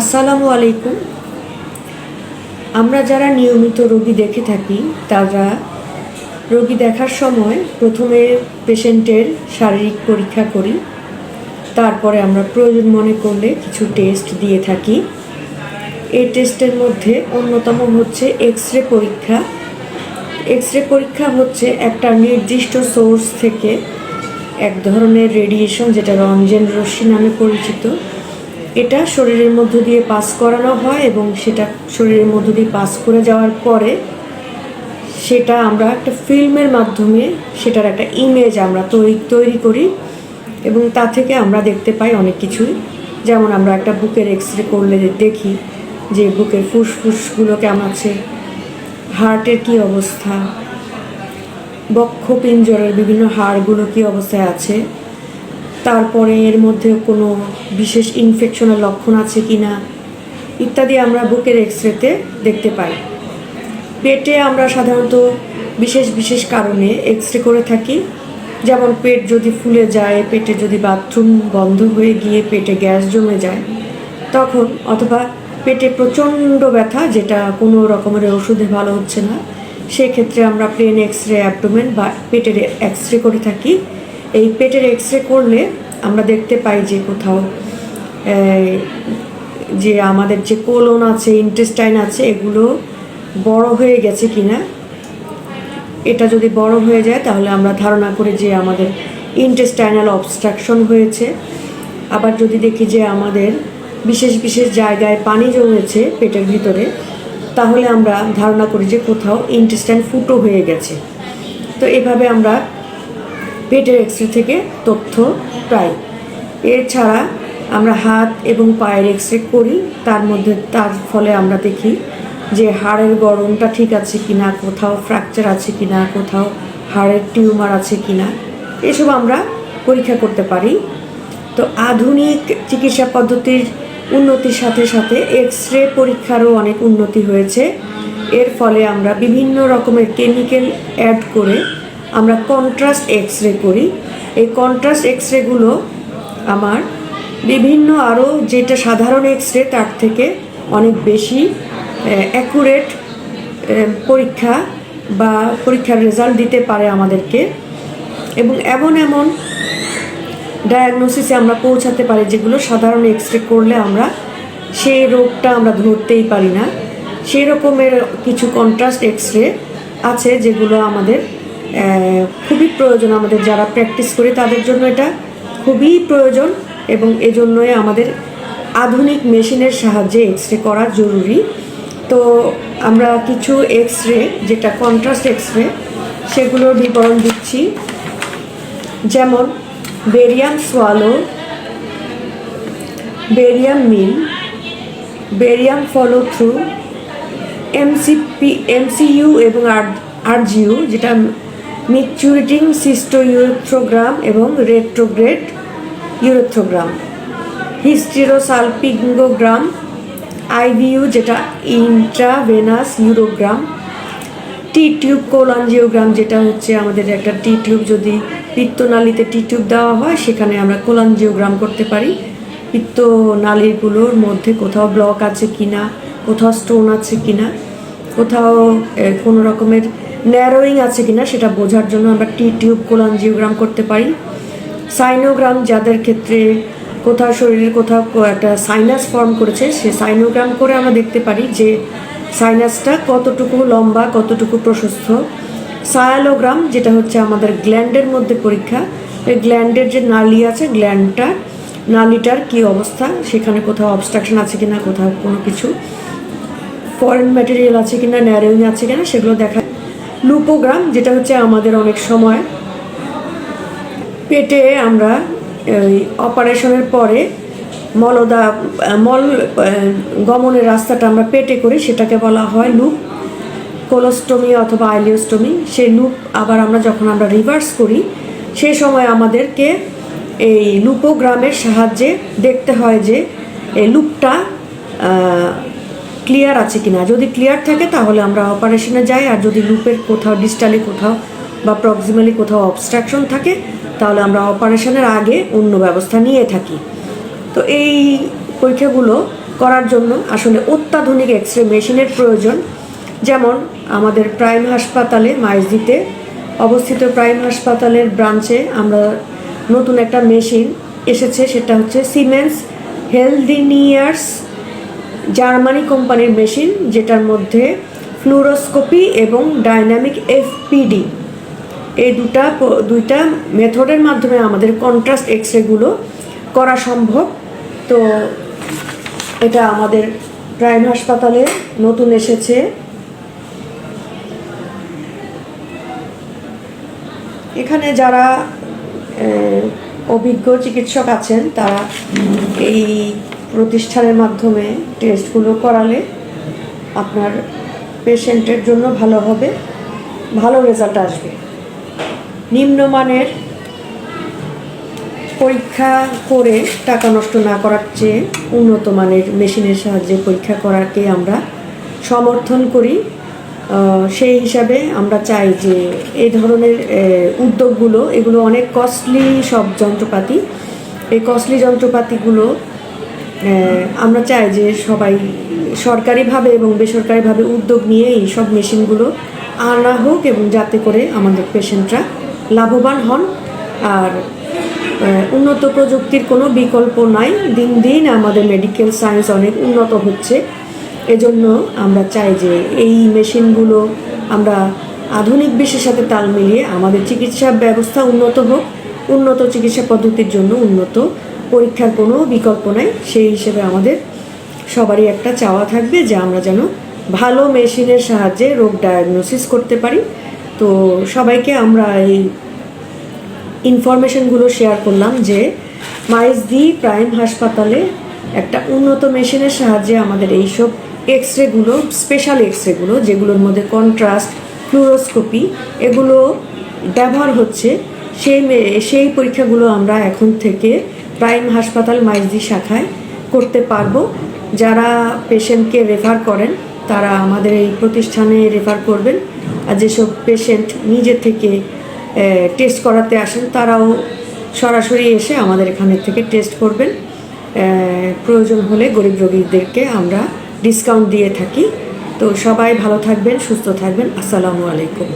আসসালামু আলাইকুম। আমরা যারা নিয়মিত রোগী দেখে থাকি, তারা রোগী দেখার সময় প্রথমে পেশেন্টের শারীরিক পরীক্ষা করি, তারপরে আমরা প্রয়োজন মনে করলে কিছু টেস্ট দিয়ে থাকি। এই টেস্টের মধ্যে অন্যতম হচ্ছে এক্স রে পরীক্ষা। এক্স রে পরীক্ষা হচ্ছে একটা নির্দিষ্ট সোর্স থেকে এক ধরনের রেডিয়েশন, যেটা রঞ্জেন রশ্মি নামে পরিচিত। এটা শরীরের মধ্য দিয়ে পাস করানো হয় এবং সেটা শরীরের মধ্য দিয়ে পাস করে যাওয়ার পরে সেটা আমরা একটা ফিল্মের মাধ্যমে সেটার একটা ইমেজ আমরা তৈরি তৈরি করি এবং তা থেকে আমরা দেখতে পাই অনেক কিছুই। যেমন আমরা একটা বুকের এক্স রে করলে দেখি যে বুকের ফুসফুসগুলো কেমন আছে হার্টের কি অবস্থা, বক্ষপিঞ্জরের বিভিন্ন হাড়গুলো কি অবস্থায় আছে। তারপরে এর মধ্যে কোনো বিশেষ ইনফেকশনের লক্ষণ আছে কি না ইত্যাদি আমরা বুকের এক্স রেতে দেখতে পাই। পেটে আমরা সাধারণত বিশেষ বিশেষ কারণে এক্স রে করে থাকি, যেমন পেট যদি ফুলে যায়, পেটে যদি বাথরুম বন্ধ হয়ে গিয়ে পেটে গ্যাস জমে যায়, তখন অথবা পেটে প্রচণ্ড ব্যথা, যেটা কোনো রকমের ওষুধে ভালো হচ্ছে না, সেক্ষেত্রে আমরা প্লেন এক্স রে অ্যাবডোমেন বা পেটের এক্স রে করে থাকি। এই পেটের এক্স রে করলে আমরা দেখতে পাই যে কোথাও যে আমাদের যে কোলন আছে ইন্টেস্টাইন আছে, এগুলো বড় হয়ে গেছে কিনা, এটা যদি বড় হয়ে যায় তাহলে আমরা ধারণা করি যে আমাদের ইন্টেস্টাইনাল অবস্ট্রাকশন হয়েছে। আবার যদি দেখি যে আমাদের বিশেষ বিশেষ জায়গায় পানি জমেছে পেটের ভিতরে, তাহলে আমরা ধারণা করি যে কোথাও ইন্টেস্টাইন ফুটো হয়ে গেছে। তো এভাবে আমরা পেটের এক্স রে থেকে তথ্য পাই। এছাড়া আমরা হাত এবং পায়ের এক্স রে করি, তার মধ্যে, তার ফলে আমরা দেখি যে হাড়ের গরমটা ঠিক আছে কি না কোথাও ফ্র্যাকচার আছে কি না কোথাও হাড়ের টিউমার আছে কি না এসব আমরা পরীক্ষা করতে পারি। তো আধুনিক চিকিৎসা পদ্ধতির উন্নতির সাথে সাথে এক্স রে পরীক্ষারও অনেক উন্নতি হয়েছে। এর ফলে আমরা বিভিন্ন রকমের কেমিক্যাল অ্যাড করে আমরা কন্ট্রাস্ট এক্স রে করি। এই কন্ট্রাস্ট এক্স রেগুলো আমার বিভিন্ন আরও যেটা সাধারণ এক্স রে তার থেকে অনেক বেশি অ্যাকুরেট পরীক্ষা বা পরীক্ষার রেজাল্ট দিতে পারে আমাদেরকে। এবং এমন এমন ডায়াগনোসিসে আমরা পৌঁছাতে পারি যেগুলো সাধারণ এক্স রে করলে আমরা সেই রোগটা আমরা ধরতেই পারি না। সেই রকমের কিছু কন্ট্রাস্ট এক্স রে আছে যেগুলো আমাদের খুবই প্রয়োজন আমাদের যারা প্র্যাকটিস করি, তাদের জন্য এটা খুবই প্রয়োজন এবং এজন্যই আমাদের আধুনিক মেশিনের সাহায্যে এক্স রে করা জরুরি। তো আমরা কিছু এক্স রে যেটা কন্ট্রাস্ট এক্স রে সেগুলোর বিবরণ দিচ্ছি। যেমন barium swallow barium meal barium follow through MCP MCU এবং আর আরজিইউ যেটা মিচুরিটিং সিস্টো ইউরোথ্রোগ্রাম এবং রেট্রোগ্রেড ইউরোথ্রোগ্রাম হিস্টিরোসালপিঙ্গোগ্রাম আইভিইউ যেটা ইন্ট্রাভেনাস ইউরোগ্রাম টি টিউব কোলাঞ্জিওগ্রাম যেটা হচ্ছে আমাদের একটা টি টিউব যদি পিত্তনালীতে টি টিউব দেওয়া হয়, সেখানে আমরা কোলাঞ্জিওগ্রাম করতে পারি। পিত্তনালীগুলোর মধ্যে কোথাও ব্লক আছে কিনা, কোথাও স্টোন আছে কিনা। কোথাও কোনো রকমের ন্যারোয়িং আছে কিনা সেটা বোঝার জন্য আমরা টি টিউব কোলাঞ্জিওগ্রাম করতে পারি। সাইনোগ্রাম যাদের ক্ষেত্রে কোথাও শরীরের কোথাও একটা সাইনাস ফর্ম করেছে, সে সাইনোগ্রাম করে আমরা দেখতে পারি যে সাইনাসটা কতটুকু লম্বা, কতটুকু প্রশস্ত। সায়ালোগ্রাম, যেটা হচ্ছে আমাদের গ্ল্যান্ডের মধ্যে পরীক্ষা, এই গ্ল্যান্ডের যে নালি আছে গ্ল্যান্ডটা নালিটার কি অবস্থা, সেখানে কোথাও অবস্ট্রাকশন আছে কিনা, কোথাও কোনো কিছু। ফরেন ম্যাটেরিয়াল আছে কিনা ন্যারোইং আছে কিনা, সেগুলো দেখা লুপোগ্রাম যেটা হচ্ছে আমাদের অনেক সময় পেটে আমরা অপারেশনের পরে মলদা, মল গমনের রাস্তাটা আমরা পেটে করি, সেটাকে বলা হয় লুপ কোলোস্টমি অথবা আইলিওস্টমি। সেই লুপ আবার আমরা যখন আমরা রিভার্স করি, সে সময় আমাদেরকে এই লুপোগ্রামের সাহায্যে দেখতে হয় যে এই লুপটা ক্লিয়ার আছে কি না যদি ক্লিয়ার থাকে, তাহলে আমরা অপারেশনে যাই, আর যদি লুপের কোথাও ডিস্টালি কোথাও বা প্রক্সিমালি কোথাও অবস্ট্রাকশন থাকে, তাহলে আমরা অপারেশনের আগে অন্য ব্যবস্থা নিয়ে থাকি। তো এই পরীক্ষাগুলো করার জন্য আসলে অত্যাধুনিক এক্স রে মেশিনের প্রয়োজন। যেমন আমাদের প্রাইম হাসপাতালে মাইজদিতে অবস্থিত প্রাইম হাসপাতালের ব্রাঞ্চে আমরা নতুন একটা মেশিন এসেছে, সেটা হচ্ছে সিমেন্স হেলদিনিয়ার্স জার্মানি কোম্পানির মেশিন, যেটার মধ্যে ফ্লুরোস্কোপি এবং ডাইনামিক এফপিডি এই দুটা দুইটা মেথডের মাধ্যমে আমাদের কন্ট্রাস্ট এক্স রেগুলো করা সম্ভব। তো এটা আমাদের প্রাইম হাসপাতালে নতুন এসেছে। এখানে যারা অভিজ্ঞ চিকিৎসক আছেন, তারা এই প্রতিষ্ঠানের মাধ্যমে টেস্টগুলো করালে আপনার পেশেন্টের জন্য ভালো হবে, ভালো রেজাল্ট আসবে। নিম্নমানের পরীক্ষা করে টাকা নষ্ট না করার চেয়ে উন্নত মানের মেশিনের সাহায্যে পরীক্ষা করাকে আমরা সমর্থন করি। সেই হিসাবে আমরা চাই যে এই ধরনের উদ্যোগগুলো, এগুলো অনেক কস্টলি সব যন্ত্রপাতি। এই কস্টলি যন্ত্রপাতিগুলো আমরা চাই যে সবাই সরকারিভাবে এবং বেসরকারিভাবে উদ্যোগ নিয়ে এই সব মেশিনগুলো আনা হোক এবং যাতে করে আমাদের পেশেন্টরা লাভবান হন। আর উন্নত প্রযুক্তির কোনো বিকল্প নাই। দিন দিন আমাদের মেডিকেল সায়েন্স অনেক উন্নত হচ্ছে। এজন্য আমরা চাই যে এই মেশিনগুলো আমরা আধুনিক বিশ্বের সাথে তাল মিলিয়ে আমাদের চিকিৎসা ব্যবস্থা উন্নত হোক, উন্নত চিকিৎসা পদ্ধতির জন্য উন্নত পরীক্ষার কোনো বিকল্প নাই। সেই হিসেবে আমাদের সবারই একটা চাওয়া থাকবে যে আমরা যেন ভালো মেশিনের সাহায্যে রোগ ডায়াগনোসিস করতে পারি। তো সবাইকে আমরা এই ইনফরমেশনগুলো শেয়ার করলাম যে মাইজদি প্রাইম হাসপাতালে একটা উন্নত মেশিনের সাহায্যে আমাদের এইসব এক্স রেগুলো স্পেশাল এক্স রেগুলো যেগুলোর মধ্যে কন্ট্রাস্ট ফ্লুরোস্কোপি এগুলো ব্যবহার হচ্ছে, সেই সেই পরীক্ষাগুলো আমরা এখন থেকে প্রাইম হাসপাতাল মাইজদি শাখায় করতে পারব। যারা পেশেন্টকে রেফার করেন, তারা আমাদের এই প্রতিষ্ঠানে রেফার করবেন। আর যেসব পেশেন্ট নিজে থেকে টেস্ট করাতে আসেন, তারাও সরাসরি এসে আমাদের এখানে থেকে টেস্ট করবেন। প্রয়োজন হলে গরিব রোগীদেরকে আমরা ডিসকাউন্ট দিয়ে থাকি। তো সবাই ভালো থাকবেন, সুস্থ থাকবেন। আসসালামু আলাইকুম।